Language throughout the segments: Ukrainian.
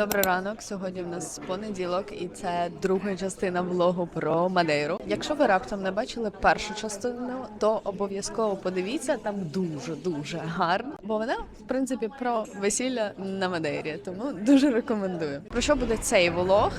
Добрий ранок. Сьогодні в нас понеділок, і це друга частина влогу про Мадейру. Якщо ви раптом не бачили першу частину, то обов'язково подивіться там дуже дуже гарно, бо вона в принципі про весілля на Мадейрі. Тому дуже рекомендую. Про що буде цей влог?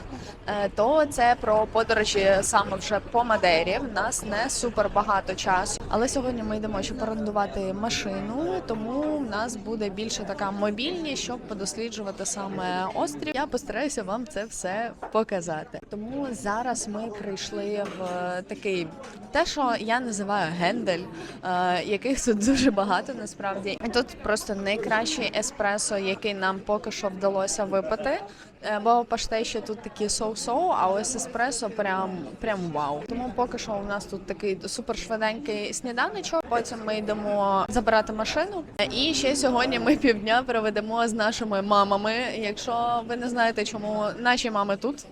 Е, То це про подорожі саме вже по Мадейрі. В нас не супер багато часу, але сьогодні ми йдемо щоб орендувати машину, тому в нас буде більше така мобільність, щоб подосліджувати саме острів. Я постараюся вам це все показати. Тому зараз ми прийшли в такий те, що я називаю гендель, е, яких тут дуже багато насправді. Тут просто найкращий еспресо, який нам поки що вдалося випити. Е, Бо паште ще тут такі соу-соу, а ось еспресо прям прям вау. Тому поки що у нас тут такий супер швиденький сніданочок. Потім ми йдемо забирати машину. І ще сьогодні ми півдня проведемо з нашими мамами. Якщо ви не знаєте, чому наші мами тут.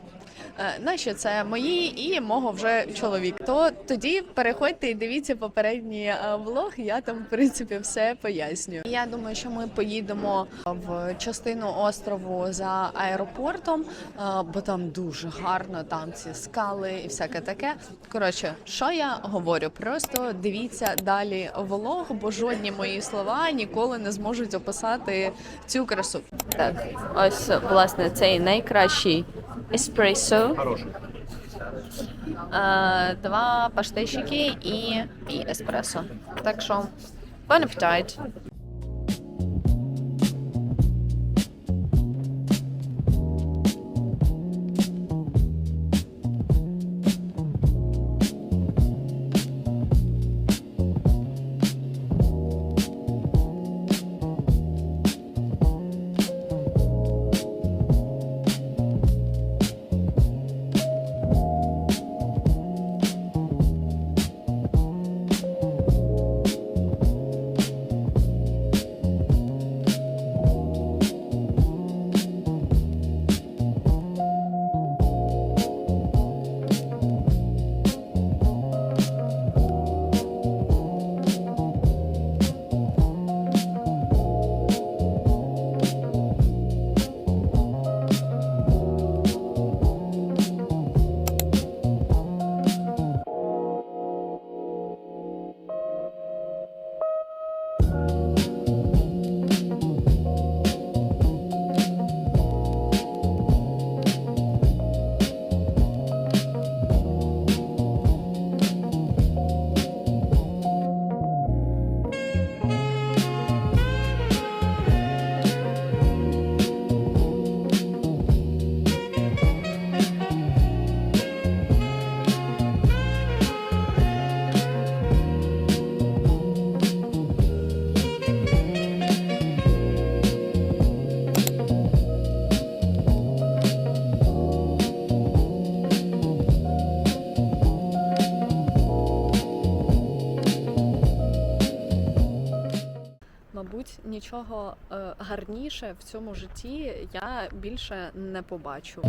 Е, Наші це мої і мого вже чоловік. То тоді переходьте і дивіться попередній е, влог. Я там в принципі все пояснюю. Я думаю, що ми поїдемо в частину острову за аеропортом, е, бо там дуже гарно, там ці скали і всяке таке. Коротше, що я говорю? Просто дивіться далі влог, бо жодні мої слова ніколи не зможуть описати цю красу. Так, ось власне цей найкращий еспресо. Хороший. Е, два паштейщики і, і еспресо. Так що bon appetit. Нічого е, гарніше в цьому житті я більше не побачу.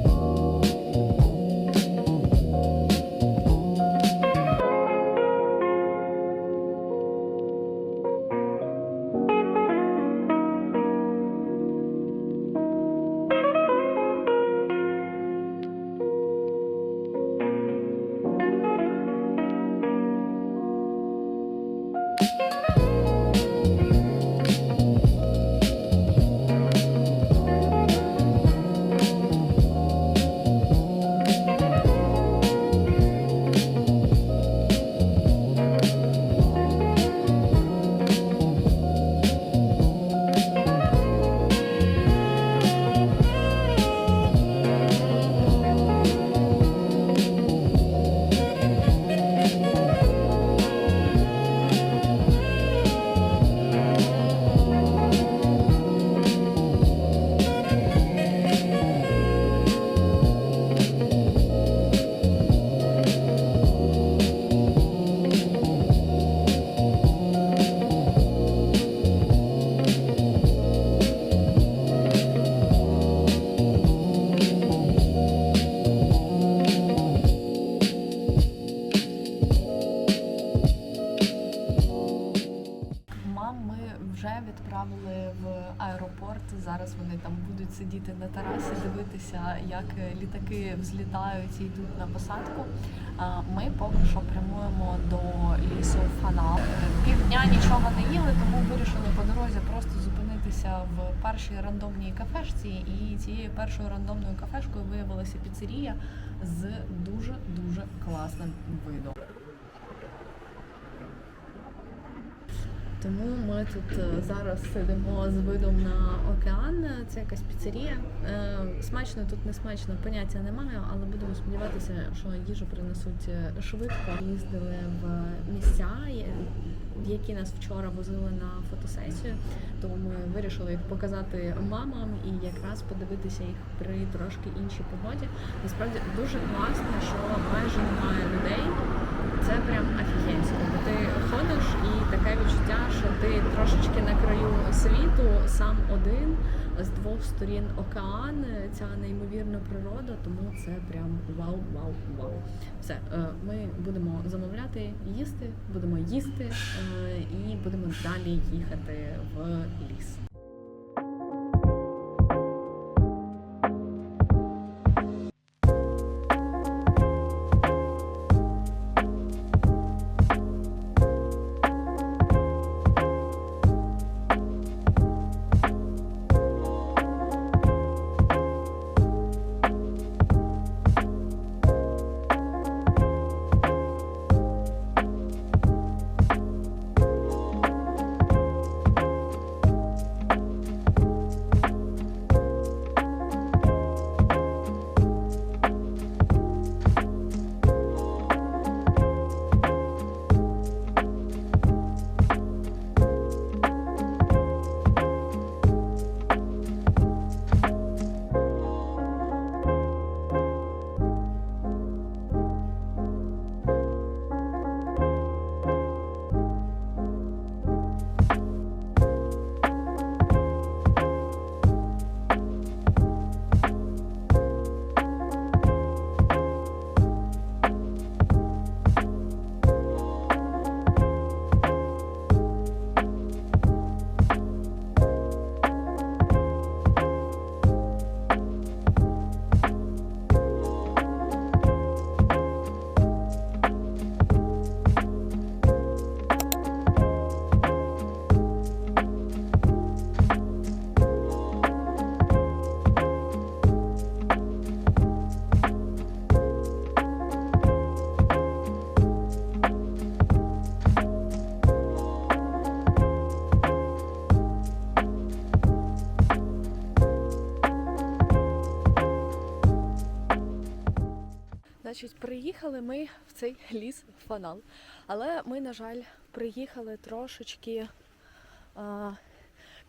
Взлітають і йдуть на посадку. Ми поки що прямуємо до лісу Фанал. Півдня нічого не їли, тому вирішили по дорозі просто зупинитися в першій рандомній кафешці. І цією першою рандомною кафешкою виявилася піцерія з дуже дуже класним видом. Тому ми тут е, зараз сидимо з видом на океан. Це якась піцерія. Е, Смачно тут не смачно, поняття не маю, але будемо сподіватися, що їжу принесуть е, швидко. Їздили в місця, які нас вчора возили на фотосесію. Тому ми вирішили їх показати мамам і якраз подивитися їх при трошки іншій погоді. Насправді дуже класно, що майже немає людей. Це прям офігенсько. Ти ходиш і таке відчуття, що ти трошечки на краю світу, сам один, з двох сторін океан, ця неймовірна природа, тому це прям вау, вау, вау. Все, е, ми будемо замовляти, їсти, будемо їсти е, і будемо далі їхати в ліс. Приїхали ми в цей ліс фанал. Але ми, на жаль, приїхали трошечки а,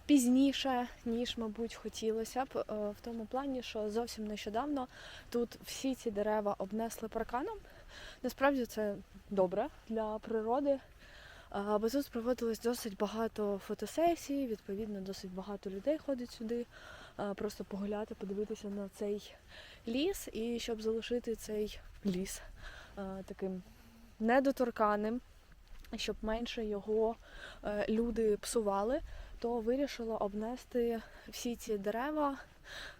пізніше, ніж, мабуть, хотілося б. е, В тому плані, що зовсім нещодавно тут всі ці дерева обнесли парканом. Насправді це добре для природи. Бо тут проводилось досить багато фотосесій, відповідно, досить багато людей ходить сюди, просто погуляти, подивитися на цей ліс, і щоб залишити цей ліс таким недоторканим, щоб менше його е, люди псували, то вирішила обнести всі ці дерева,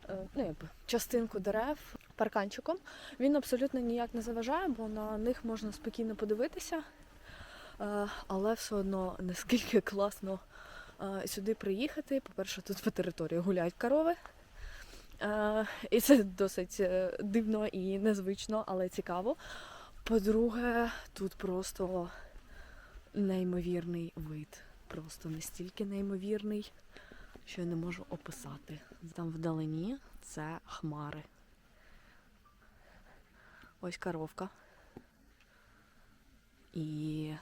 е, ну якби частинку дерев парканчиком. Він абсолютно ніяк не заважає, бо на них можна спокійно подивитися. Е, але все одно наскільки класно е, сюди приїхати. По-перше, тут по території гуляють корови. Е, І це досить дивно і незвично, але цікаво. По-друге, тут просто неймовірний вид. Просто настільки неймовірний, що я не можу описати. Там вдалині це хмари. Ось коровка. І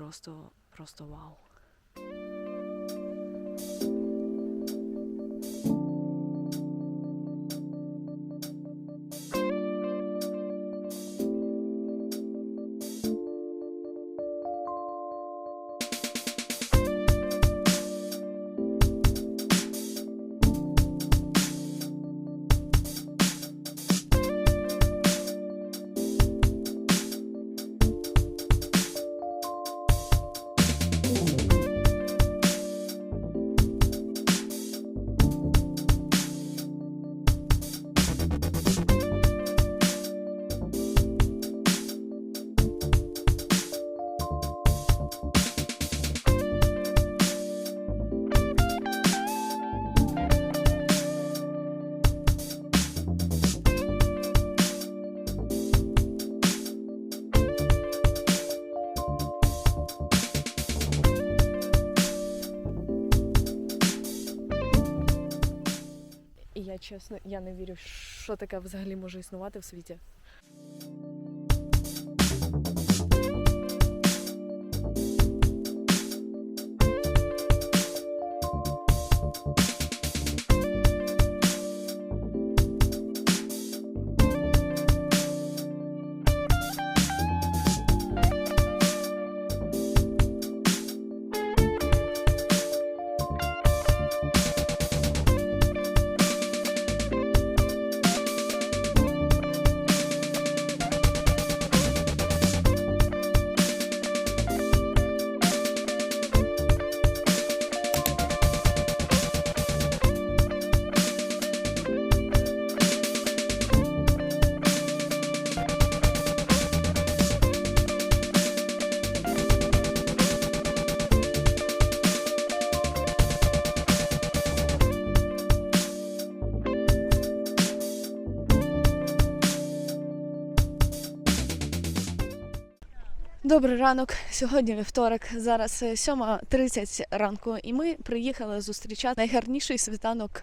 просто, просто вау. Чесно, я не вірю, що таке взагалі може існувати в світі. Добрий ранок. Сьогодні вівторок. Зараз е, 7.30 ранку, і ми приїхали зустрічати найгарніший світанок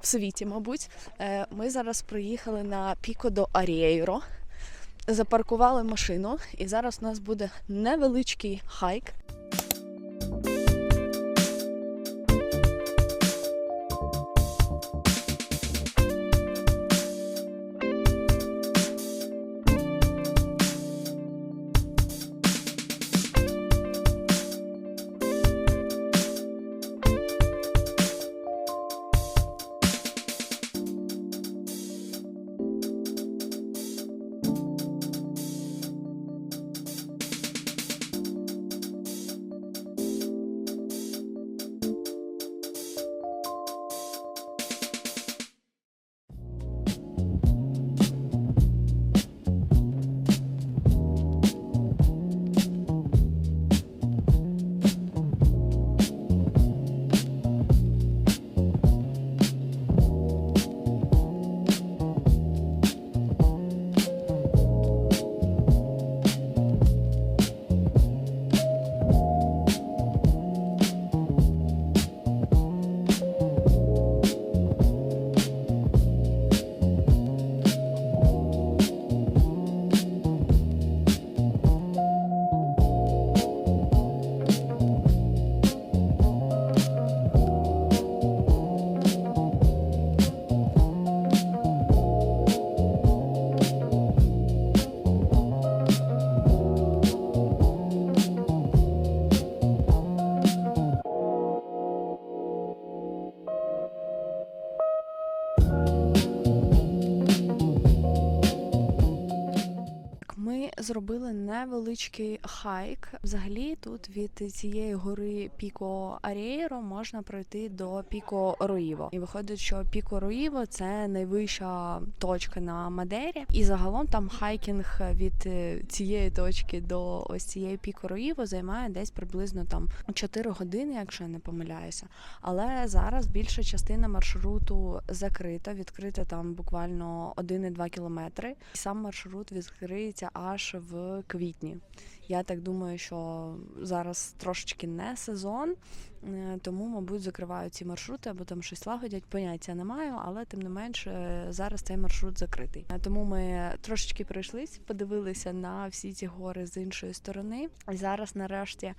в світі, мабуть. Е, Ми зараз приїхали на Піко до Арієйро, запаркували машину, і зараз у нас буде невеличкий хайк. Ми зробили невеличкий хайк. Взагалі, тут від цієї гори Піко Арієро можна пройти до Піко Руїво. І виходить, що Піко Руїво це найвища точка на Мадері. І загалом там хайкінг від е, цієї точки до ось цієї Піко Руїво займає десь приблизно там 4 години, якщо я не помиляюся. Але зараз більша частина маршруту закрита, відкрита там буквально 1,2 кілометри. І сам маршрут відкриється аж в квітні. Я так думаю, що зараз трошечки не сезон, тому, мабуть, закривають ці маршрути або там щось лагодять. Поняття не маю, але тим не менш е, зараз цей маршрут закритий. Е, Тому ми трошечки пройшлись, подивилися на всі ці гори з іншої сторони. Зараз, нарешті,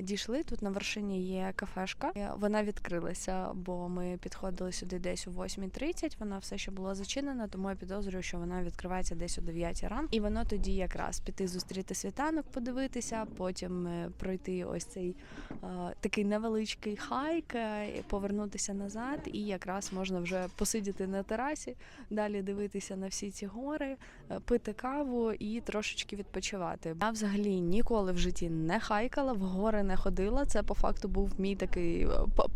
дійшли. Тут на вершині є кафешка. Е, Вона відкрилася, бо ми підходили сюди десь о 8.30. Вона все ще була зачинена, тому я підозрюю, що вона відкривається десь о 9 ранку. І воно тоді якраз піти зустріти світанок, подивитися, потім е, пройти ось цей е, такий невеличкий хайк, е, повернутися назад, і якраз можна вже посидіти на терасі, далі дивитися на всі ці гори, е, пити каву і трошечки відпочивати. Я взагалі ніколи в житті не хайкала, в гори не ходила. Це по факту був мій такий е,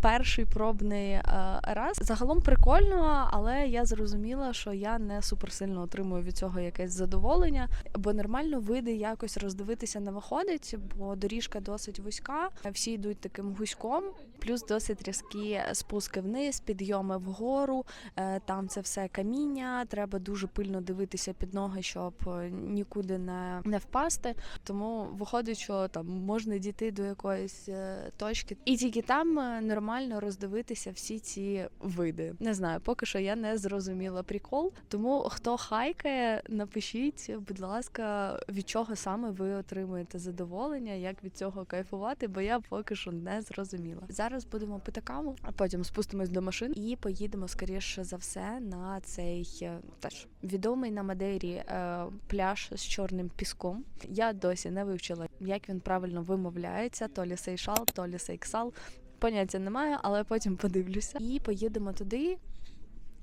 перший пробний раз. Загалом прикольно, але я зрозуміла, що я не суперсильно отримую від цього якесь задоволення, бо нормально види якось роздивитися не виходить, бо доріжка досить вузька. Всі йдуть таким como? Плюс досить різкі спуски вниз, підйоми вгору. Е, Там це все каміння. Треба дуже пильно дивитися під ноги, щоб е, нікуди не, не впасти. Тому виходить, що там можна дійти до якоїсь е, точки, і тільки там нормально роздивитися всі ці види. Не знаю, поки що я не зрозуміла прикол. Тому хто хайкає, напишіть, будь ласка, від чого саме ви отримуєте задоволення, як від цього кайфувати, бо я поки що не зрозуміла. Зараз будемо пити каву, а потім спустимось до машин і поїдемо скоріше за все на цей е, теж відомий на Мадейрі е, пляж з чорним піском. Я досі не вивчила, як він правильно вимовляється: то лі Сейшал, то лі Сейксал. Поняття немає, але потім подивлюся. І поїдемо туди.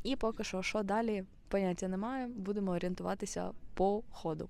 І поки що, що далі, поняття немає. Будемо орієнтуватися по ходу.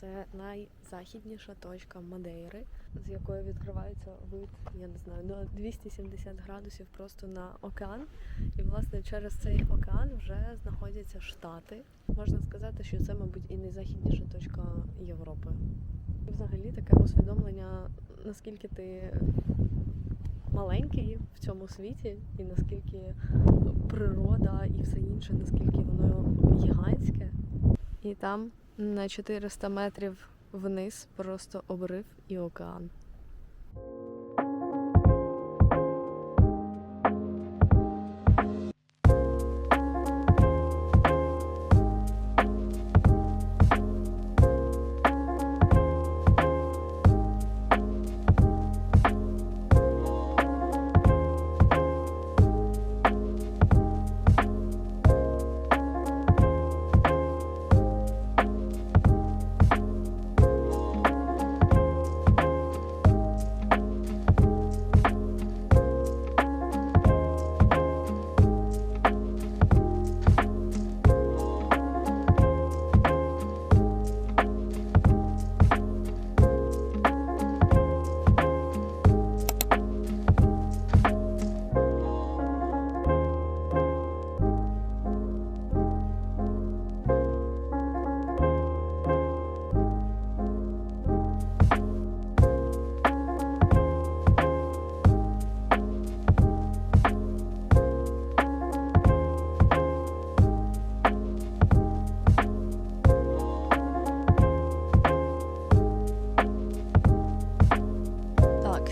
Це найзахідніша точка Мадейри, з якої відкривається вид, я не знаю, на 270 градусів просто на океан. І власне через цей океан вже знаходяться штати. Можна сказати, що це, мабуть, і найзахідніша точка Європи. І взагалі таке усвідомлення, наскільки ти маленький в цьому світі, і наскільки природа і все інше, наскільки воно гігантське. І там на 400 метрів вниз просто обрив і океан.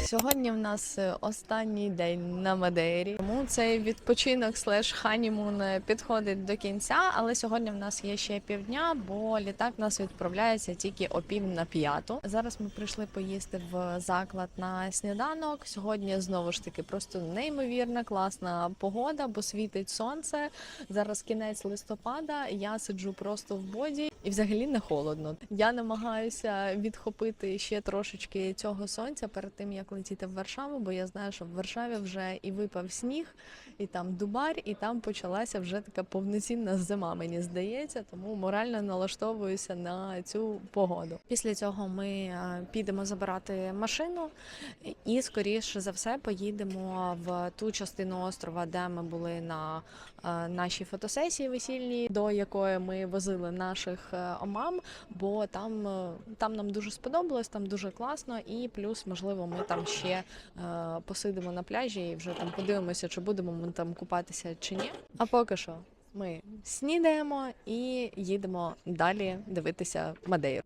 Сьогодні в нас е, останній день на Мадейрі, тому цей відпочинок слеш ханімун підходить до кінця. Але сьогодні в нас є ще півдня, бо літак нас відправляється тільки о пів на п'яту. Зараз ми прийшли поїсти в заклад на сніданок. Сьогодні знову ж таки просто неймовірна класна погода, бо світить сонце. Зараз кінець листопада. Я сиджу просто в боді і взагалі не холодно. Я намагаюся відхопити ще трошечки цього сонця перед тим як летіти в Варшаву, бо я знаю, що в Варшаві вже і випав сніг, і там дубар, і там почалася вже така повноцінна зима. Мені здається, тому морально налаштовуюся на цю погоду. Після цього ми е, підемо забирати машину, і скоріше за все поїдемо в ту частину острова, де ми були на е, нашій фотосесії весільній, до якої ми возили наших е, омам, бо там, е, там нам дуже сподобалось, там дуже класно, і плюс, можливо, ми там ще е, посидимо на пляжі і вже там подивимося, чи будемо ми там купатися чи ні. А поки що ми снідаємо і їдемо далі дивитися Мадейру.